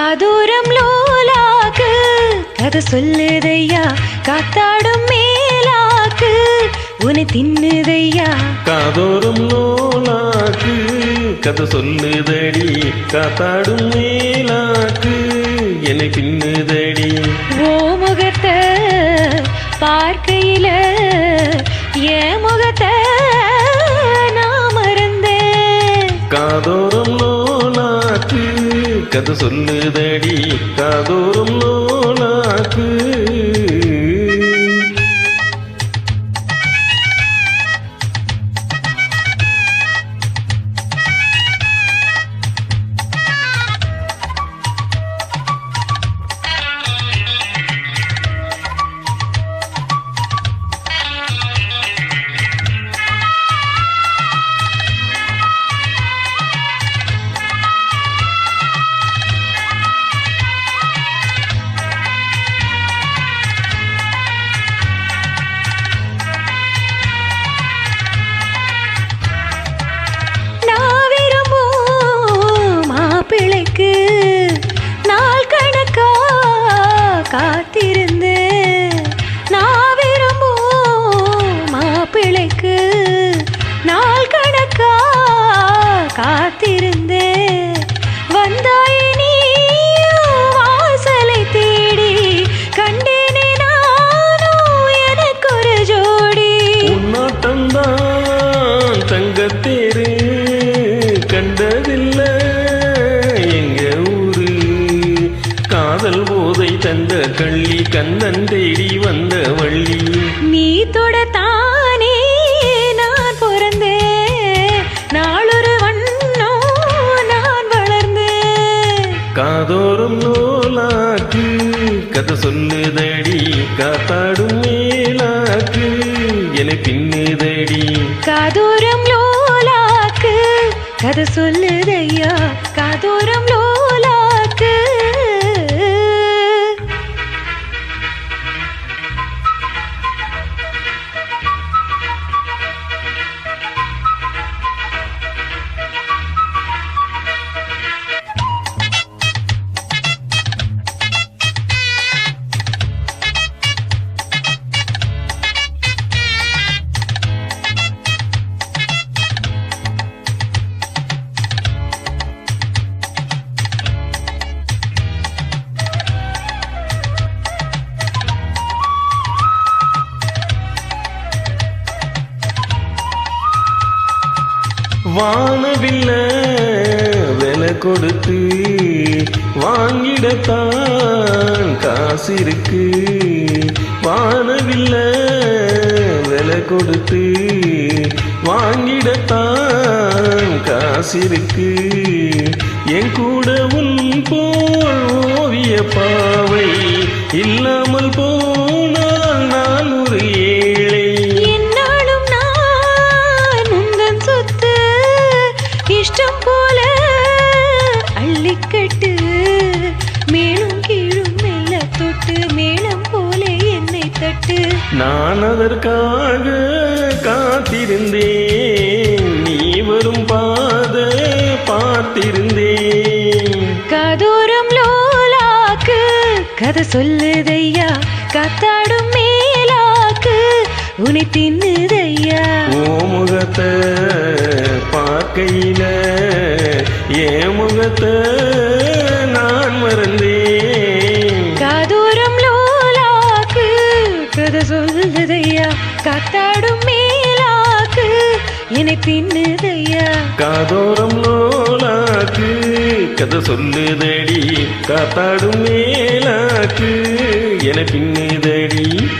காதூரம் லோலாக்கு? கதை சொல்லுதையா? காத்தாடும் மேலாக்கு? உன்னை தின்னுதையா? காதோறும் லோலாக்கு. கதை சொல்லுதடி காத்தாடும் மேலாக்கு. என்னை பின்னுதடி ஓ முகத்தை பார்க்கையில என் முகத்தை நான் மறந்தேன். லோலாக்கு கதை சொல்லுதடி? காதோறும் லோலாக்கு கள்ளி கந்தன் தேடி வந்த வள்ளி. நீ தொடத்தானே நான் பிறந்தேன். நாளொரு வண்ணம் நான் வளர்ந்தேன். காதோறும் நூலாக்கு கதை சொல்லுதடி காத்தாடும் மேலாக்கு என பின்னுதடி. காதோரம் லோலாக்கு கதை சொல்லுதையா? காதோரம் லோலாக்கு வானவில்ல விலை கொடுத்து வாங்கிடத்தான் காசு இருக்கு. வானவில்ல விலை கொடுத்து வாங்கிடத்தான் காசு இருக்கு. என் கூட உன் போல் ஓவிய பாவை இல்லாமல் போ அள்ளிக்கட்டு மேலும் கீழும் மெல்ல தொட்டு மேளம் போல என்னை தட்டு. நான் அதற்காக காத்திருந்தேன். நீ வரும் பாத பார்த்திருந்தேன். காதோரம் லோலாக்கு கதை சொல்லுதையா? காத்தாடும் மேலாக்கு உன்னை தின்னுதையா? ஓ முகத்தை பார்க்கையில என் முகத்தை நான் மறந்தேன். காதோரம் லோலாக்கு கதை சொல்லுதையா? காத்தாடும் மேலாக்கு என்னை தின்னுதையா? காதோரம் லோலாக்கு கதை சொல்லுதடி. காத்தாடும் மேலாக்கு என பின்னுதடி